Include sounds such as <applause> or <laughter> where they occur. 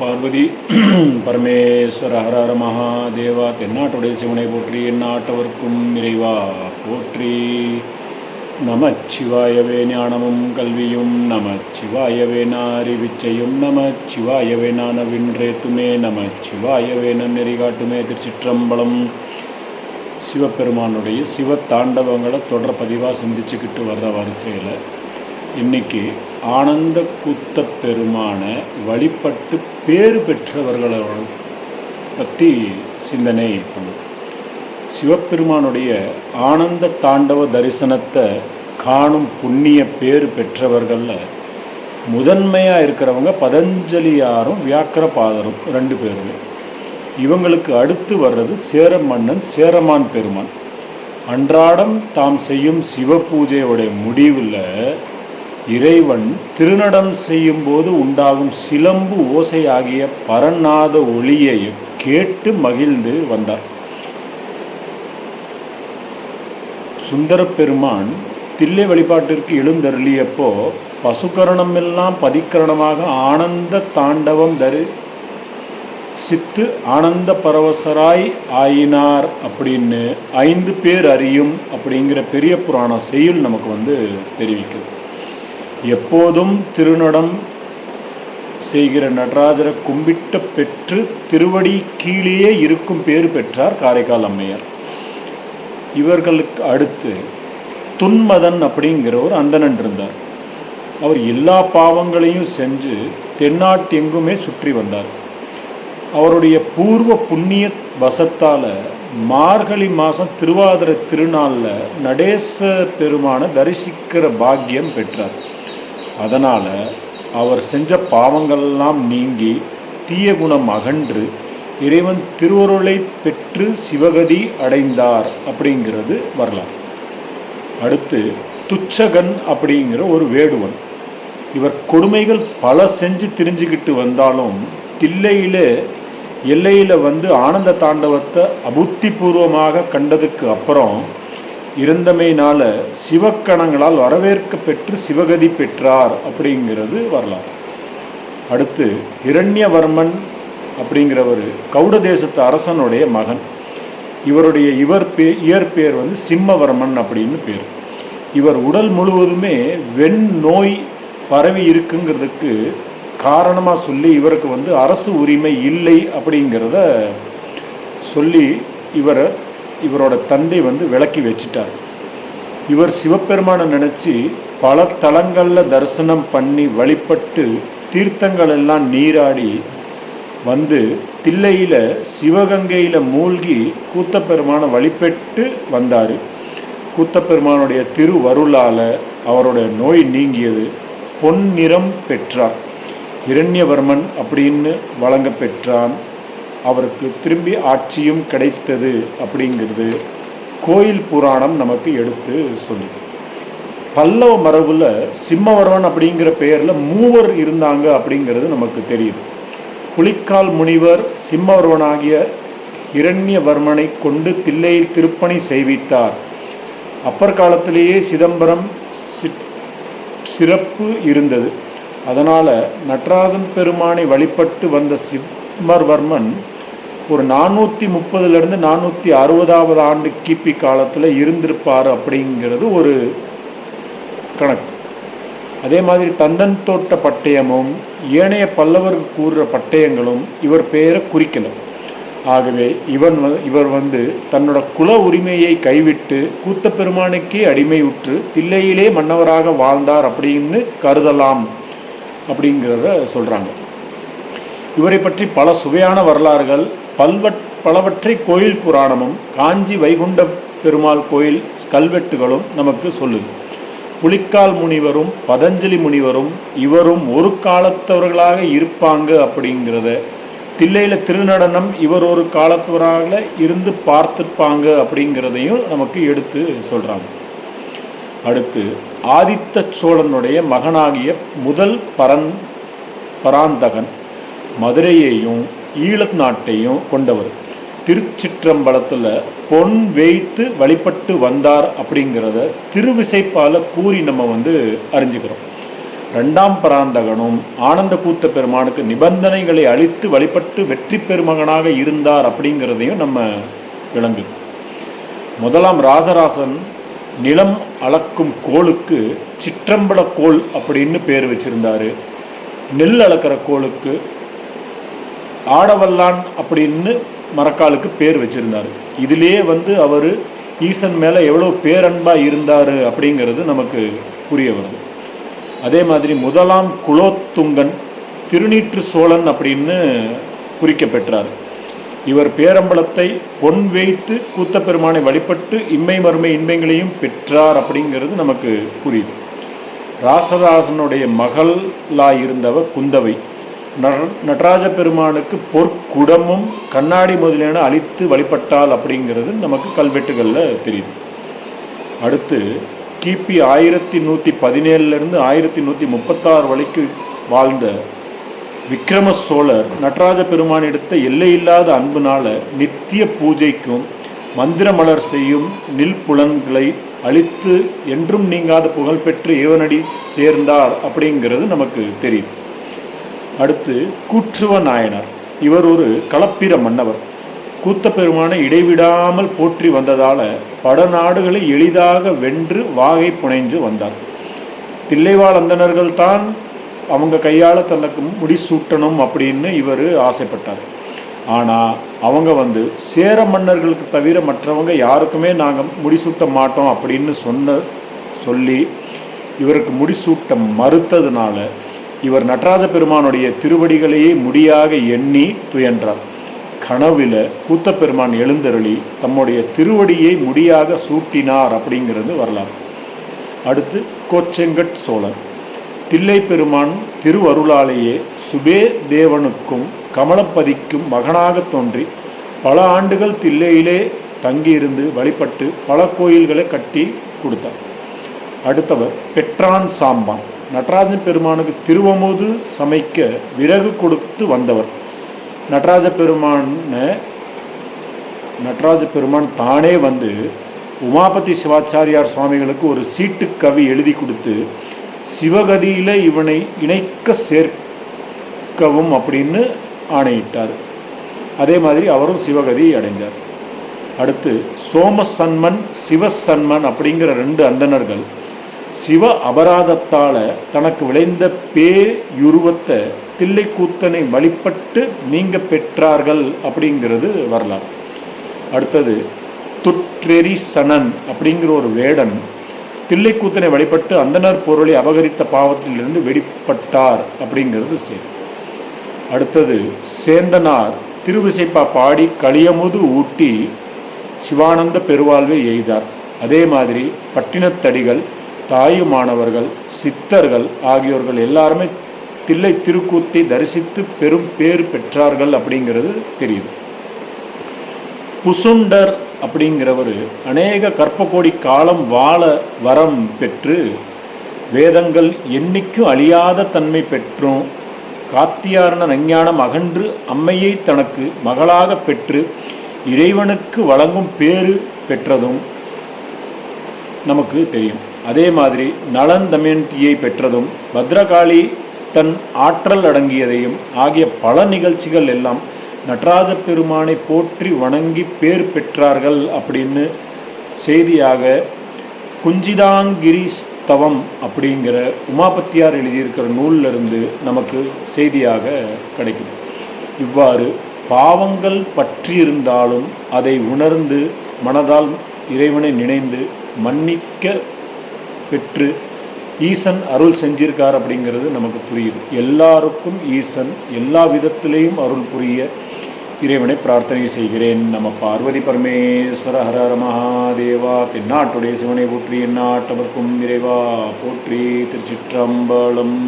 பார்வதி <clears throat> பரமேஸ்வர ஹர ஹர மகாதேவா தென்னாட்டுடைய சிவனை போற்றி எந்நாட்டவர்க்கும் நிறைவா போற்றி. நமச்சிவாயவே ஞானமும் கல்வியும் நமச்சிவாயவே அறிவிச்சையும் நமச்சிவாயவே நானவின்றேத்துமே நமச்சிவாயவே நன்னெறி காட்டுமே. திருச்சிற்றம்பலம் சிவபெருமானுடைய சிவ தாண்டவங்களை தொடர் பதிவாக சிந்திச்சுக்கிட்டு வர்ற வரிசையில் இன்னைக்கு ஆனந்த கூத்த பெருமான வழிபட்டு பேறு பெற்றவர்களோட பற்றி சிந்தனை பண்ணும் சிவபெருமானுடைய ஆனந்த தாண்டவ தரிசனத்தை காணும் புண்ணிய பேறு பெற்றவர்களில் முதன்மையாக இருக்கிறவங்க பதஞ்சலியாரும் வியாக்கிரபாதரும் ரெண்டு பேருமே. இவங்களுக்கு அடுத்து வர்றது சேர மன்னன் சேரமான் பெருமான். அன்றாடம் தாம் செய்யும் சிவ பூஜையோடைய முடிவில் இறைவன் திருநடம் செய்யும் போது உண்டாகும் சிலம்பு ஓசை ஆகிய பரநாத ஒளியை கேட்டு மகிழ்ந்து வந்தார். சுந்தர பெருமான் தில்லை வழிபாட்டிற்கு எழுந்தருளியப்போ பசுக்கரணம் எல்லாம் பதிக்கரணமாக ஆனந்த தாண்டவம் தரி சித்து ஆனந்த பரவசராய் ஆயினார் அப்படின்னு ஐந்து பேர் அறியும் அப்படிங்கிற பெரிய புராண செய்யுள் நமக்கு வந்து தெரிவிக்குது. எப்போதும் திருநடம் செய்கிற நடராஜரை கும்பிட்ட பெற்று திருவடி கீழே இருக்கும் பேர் பெற்றார் காரைக்கால் அம்மையார். இவர்களுக்கு அடுத்து துன்மதன் அப்படிங்கிறவர் அந்தனன் இருந்தார். அவர் எல்லா பாவங்களையும் செஞ்சு தென்னாட்டு எங்குமே சுற்றி வந்தார். அவருடைய பூர்வ புண்ணிய வசத்தால் மார்கழி மாதம் திருவாதிரை திருநாளில் நடேச பெருமான தரிசிக்கிற பாக்கியம் பெற்றார். அதனால் அவர் செஞ்ச பாவங்கள்லாம் நீங்கி தீய குணம் அகன்று இறைவன் திருவருளை பெற்று சிவகதி அடைந்தார் அப்படிங்கிறது வரலாறு. அடுத்து துச்சகன் அப்படிங்கிற ஒரு வேடுவன். இவர் கொடுமைகள் பல செஞ்சு தெரிஞ்சுக்கிட்டு வந்தாலும் தில்லையில் எல்லையில் வந்து ஆனந்த தாண்டவத்தை அபுத்திபூர்வமாக கண்டதுக்கு அப்புறம் இருந்தமையினால சிவக்கணங்களால் வரவேற்க பெற்று சிவகதி பெற்றார் அப்படிங்கிறது வரலாறு. அடுத்து இரண்யவர்மன் அப்படிங்கிறவர் கௌட தேசத்து அரசனுடைய மகன். இவருடைய இவர் பே இயற்பெயர் வந்து சிம்மவர்மன் அப்படின்னு பேர். இவர் உடல் முழுவதுமே வெண் நோய் பரவி இருக்குங்கிறதுக்கு காரணமாக சொல்லி இவருக்கு வந்து அரசு உரிமை இல்லை அப்படிங்கிறத சொல்லி இவரை இவரோட தந்தை வந்து விளக்கி வச்சிட்டார். இவர் சிவபெருமானை நினச்சி பல தலங்களில் தரிசனம் பண்ணி வழிபட்டு தீர்த்தங்கள் எல்லாம் நீராடி வந்து தில்லையில் சிவகங்கையில் மூழ்கி கூத்தப்பெருமானை வழிபட்டு வந்தார். கூத்தப்பெருமானுடைய திருவருளால் அவருடைய நோய் நீங்கியது. பொன்னிறம் பெற்றார். இரண்யவர்மன் அப்படின்னு வழங்க பெற்றான். அவருக்கு திரும்பி ஆட்சியும் கிடைத்தது அப்படிங்கிறது கோயில் புராணம் நமக்கு எடுத்து சொல்லுது. பல்லவ மரபுல சிம்மவர்மன் அப்படிங்கிற பெயரில் மூவர் இருந்தாங்க அப்படிங்கிறது நமக்கு தெரியுது. புலிக்கால் முனிவர் சிம்மவர்மனாகிய இரண்யவர்மனை கொண்டு தில்லையில் திருப்பணி செய்வித்தார். அப்பர் காலத்திலேயே சிதம்பரம் சிறப்பு இருந்தது. அதனால் நடராஜன் பெருமானை வழிபட்டு வந்த சிம்மர்வர்மன் ஒரு நானூற்றி முப்பதுலேருந்து நானூற்றி அறுபதாவது ஆண்டு கிபி காலத்தில் இருந்திருப்பார் அப்படிங்கிறது ஒரு கணக்கு. அதே மாதிரி தந்தன் தோட்ட பட்டயமும் ஏனைய பல்லவர்கள் கூறுற பட்டயங்களும் இவர் பெயரை குறிக்கல ஆகவே இவன் இவர் வந்து தன்னோட குல உரிமையை கைவிட்டு கூத்த பெருமானுக்கே அடிமையுற்று தில்லையிலே மன்னவராக வாழ்ந்தார் அப்படின்னு கருதலாம் அப்படிங்கிறத சொல்கிறாங்க இவரை பற்றி பல சுவையான வரலாறுகள் பல்வட் பலவற்றை கோயில் புராணமும் காஞ்சி வைகுண்ட பெருமாள் கோயில் கல்வெட்டுகளும் நமக்கு சொல்லுது. புலிக்கால் முனிவரும் பதஞ்சலி முனிவரும் இவரும் ஒரு காலத்தவர்களாக இருப்பாங்க அப்படிங்கிறத தில்லையில் திருநடனம் இவர் ஒரு காலத்தவராக இருந்து பார்த்துருப்பாங்க அப்படிங்கிறதையும் நமக்கு எடுத்து சொல்கிறாங்க அடுத்து ஆதித்த சோழனுடைய மகனாகிய முதல் பரன் பராந்தகன் மதுரையையும் ஈழத் நாட்டையும் கொண்டவர். திருச்சிற்றம்பலத்தில் பொன் வைத்து வழிபட்டு வந்தார் அப்படிங்கிறத திருவிசைப்பால கூறி நம்ம வந்து அறிஞ்சுக்கிறோம். ரெண்டாம் பராந்தகனும் ஆனந்த கூத்த பெருமானுக்கு நிபந்தனைகளை அளித்து வழிபட்டு வெற்றி பெருமகனாக இருந்தார் அப்படிங்கிறதையும் நம்ம விளங்கு முதலாம் ராசராசன் நிலம் அளக்கும் கோளுக்கு சிற்றம்பல கோள் அப்படின்னு பேர் வச்சிருந்தாரு. நெல் அளக்கிற கோளுக்கு ஆடவல்லான் அப்படின்னு மரக்காலுக்கு பேர் வச்சிருந்தார். இதிலேயே வந்து அவர் ஈசன் மேலே எவ்வளோ பேரன்பாக இருந்தார் அப்படிங்கிறது நமக்கு புரிய வருது. அதே மாதிரி முதலாம் குலோத்துங்கன் திருநீற்று சோழன் அப்படின்னு குறிக்கப்பெற்றார். இவர் பேரம்பலத்தை பொன் வைத்து கூத்தப்பெருமானை வழிபட்டு இம்மை மறுமை இன்மைகளையும் பெற்றார் அப்படிங்கிறது நமக்கு புரியுது. ராசராசனுடைய மகளாக இருந்தவர் குந்தவை. நடராஜ பெருமானுக்கு பொற்குடமும் கண்ணாடி முதலியன அழித்து வழிபட்டால் அப்படிங்கிறது நமக்கு கல்வெட்டுகளில் தெரியுது. அடுத்து கிபி ஆயிரத்தி நூற்றி பதினேழுலேருந்து ஆயிரத்தி நூற்றி முப்பத்தாறு வரைக்கும் வாழ்ந்த விக்ரம சோழர் நடராஜ பெருமான் எடுத்த எல்லையில்லாத அன்புனால நித்திய பூஜைக்கும் மந்திர மலர் செய்யும் நில் புலன்களை அழித்து என்றும் நீங்காத புகழ்பெற்று இவனடி சேர்ந்தார் அப்படிங்கிறது நமக்கு தெரியும் அடுத்து கூற்றுவ நாயனார் இவர் ஒரு களப்பிர மன்னவர். கூத்த பெருமானை இடைவிடாமல் போற்றி வந்ததால பட நாடுகளை எளிதாக வென்று வாகை புனைஞ்சு வந்தார். தில்லைவாழ் அந்தனர்கள் தான் அவங்க கையால் தனக்கு முடிசூட்டணும் அப்படின்னு இவர் ஆசைப்பட்டார். ஆனால் அவங்க வந்து சேர மன்னர்களுக்கு தவிர மற்றவங்க யாருக்குமே நாங்கள் முடிசூட்ட மாட்டோம் அப்படின்னு சொன்ன சொல்லி இவருக்கு முடிசூட்ட மறுத்ததுனால இவர் நடராஜ பெருமானுடைய திருவடிகளையே முடியாக எண்ணி துயன்றார். கனவில் கூத்த பெருமான் எழுந்தருளி தம்முடைய திருவடியை முடியாக சூட்டினார் அப்படிங்கிறது வரலாறு. அடுத்து கோச்செங்கட் சோழர். தில்லை பெருமான் திருவருளாலேயே சுபே தேவனுக்கும் கமலப்பதிக்கும் மகனாக தோன்றி பல ஆண்டுகள் தில்லையிலே தங்கியிருந்து வழிபட்டு பல கோயில்களை கட்டி கொடுத்தார். அடுத்தவர் பெற்றான் சாம்பான். நடராஜன் பெருமானுக்கு திருவமுது சமைக்க விறகு கொடுத்து வந்தவர். நடராஜ பெருமான நடராஜ பெருமான் தானே வந்து உமாபதி சிவாச்சாரியார் சுவாமிகளுக்கு ஒரு சீட்டு கவி எழுதி கொடுத்து சிவகதியில் இவனை இணைக்க சேர்க்கவும் அப்படின்னு ஆணையிட்டார். அதே மாதிரி அவரும் சிவகதி அடைந்தார். அடுத்து சோமசன்மன் சிவசன்மன் அப்படிங்கிற ரெண்டு அந்தணர்கள் சிவ அபராதத்தால் தனக்கு விளைந்த பேயுருவத்தை தில்லைக்கூத்தனை வழிபட்டு நீங்க பெற்றார்கள் அப்படிங்கிறது வரலாறு. அடுத்தது துற்றெரி சனன் அப்படிங்கிற ஒரு வேடன் தில்லைக்கூத்தனை வழிபட்டு அந்தனர் பொருளை அபகரித்த பாவத்திலிருந்து வெளிப்பட்டார் அப்படிங்கிறது சரி அடுத்தது சேந்தனார் திருவிசைப்பா பாடி களியமுது ஊட்டி சிவானந்த பெருவாழ்வை எய்தார். அதே மாதிரி பட்டினத்தடிகள் தாயுமானவர்கள் சித்தர்கள் ஆகியோர்கள் எல்லாருமே தில்லை திருக்கூத்தை தரிசித்து பெரும் பேர் பெற்றார்கள் அப்படிங்கிறது தெரியுது. புசுண்டர் அப்படிங்கிறவர் அநேக கற்பக்கோடி காலம் வாழ வரம் பெற்று வேதங்கள் என்னைக்கும் அழியாத தன்மை பெற்றும் காத்தியாரண நஞ்ஞானம் அகன்று அம்மையை தனக்கு மகளாக பெற்று இறைவனுக்கு வழங்கும் பேறு பெற்றதும் நமக்கு தெரியும். அதே மாதிரி நலன் தமயந்தியை பெற்றதும் பத்ரகாளி தன் ஆற்றல் அடங்கியதையும் ஆகிய பல நிகழ்ச்சிகள் எல்லாம் நடராஜ பெருமானை போற்றி வணங்கி பேர் பெற்றார்கள் அப்படின்னு செய்தியாக குஞ்சிதாங்கிரிஸ்தவம் அப்படிங்கிற உமாபத்தியார் எழுதியிருக்கிற நூலிலிருந்து நமக்கு செய்தியாக கிடைக்கும். இவ்வாறு பாவங்கள் பற்றியிருந்தாலும் அதை உணர்ந்து மனதால் இறைவனை நினைந்து மன்னிக்க பெற்று ஈசன் அருள் செஞ்சிருக்கார் அப்படிங்கிறது நமக்கு புரியுது. எல்லாருக்கும் ஈசன் எல்லா விதத்திலையும் அருள் புரிய இறைவனை பிரார்த்தனை செய்கிறேன். நம்ம பார்வதி பரமேஸ்வர ஹரஹர மகாதேவா தென்னாட்டுடைய சிவனை போற்றி எந்நாட்டவர்க்கும் இறைவா போற்றி திருச்சிற்றம்பலம்.